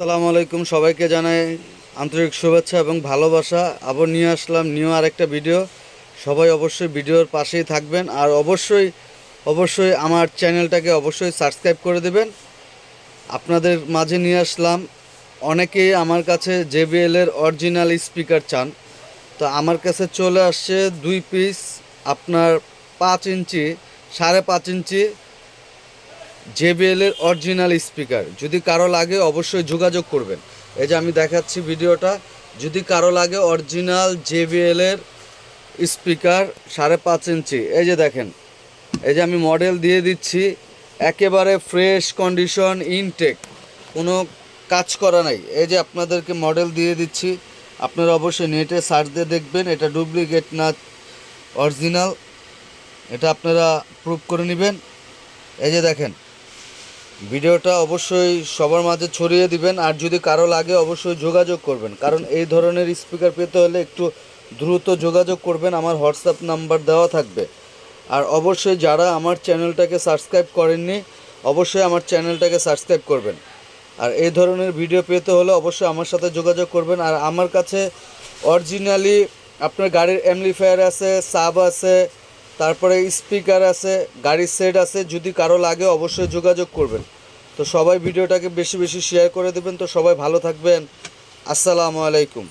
আসসালামু আলাইকুম, সবাইকে জানাই আন্তরিক শুভেচ্ছা এবং ভালোবাসা। আবার নিয়ে আসলাম নিউ আরেকটা ভিডিও। সবাই অবশ্যই ভিডিওর পাশেই থাকবেন আর অবশ্যই অবশ্যই আমার চ্যানেলটাকে অবশ্যই সাবস্ক্রাইব করে দেবেন। আপনাদের মাঝে নিয়ে আসলাম অনেকেই আমার কাছে এর অরিজিনাল স্পিকার চান। তো আমার কাছে চলে আসছে দুই পিস, আপনার পাঁচ ইঞ্চি, সাড়ে পাঁচ ইঞ্চি JBL এর অরিজিনাল স্পিকার যদি কারও লাগে, অবশ্যই যোগাযোগ করবেন। এই যে আমি দেখাচ্ছি ভিডিওটা। যদি কারও লাগে অরিজিনাল JBL এর স্পিকার সাড়ে পাঁচ ইঞ্চি। এই যে দেখেন, এই যে আমি মডেল দিয়ে দিচ্ছি। একেবারে ফ্রেশ কন্ডিশন ইনটেক কোনো কাজ করা নাই। এই যে আপনাদেরকে মডেল দিয়ে দিচ্ছি। আপনারা অবশ্যই নেটে সার্চ দিয়ে দেখবেন। এটা ডুপ্লিকেট না অরিজিনাল এটা আপনারা প্রুভ করে নেবেন। এই যে দেখেন ভিডিওটা অবশ্যই সবার মাঝে ছড়িয়ে দিবেন, আর যদি কারও লাগে অবশ্যই যোগাযোগ করবেন। কারণ এই ধরনের স্পিকার পেতে হলে একটু দ্রুত যোগাযোগ করবেন, আমার হোয়াটসঅ্যাপ নাম্বার দেওয়া থাকবে। আর অবশ্যই যারা আমার চ্যানেলটাকে সাবস্ক্রাইব করেননি, অবশ্যই আমার চ্যানেলটাকে সাবস্ক্রাইব করবেন। আর এই ধরনের ভিডিও পেতে হলে অবশ্যই আমার সাথে যোগাযোগ করবেন। আর আমার কাছে অরিজিনালি আপনার গাড়ির অ্যামলিফায়ার আছে সাব আছে তারপরে স্পিকার আছে, গাড়ির সেট আছে, যদি কারও লাগে অবশ্যই যোগাযোগ করবেন। তো সবাই ভিডিওটাকে বেশি বেশি শেয়ার করে দেবেন। তো সবাই ভালো থাকবেন। আসসালামু আলাইকুম।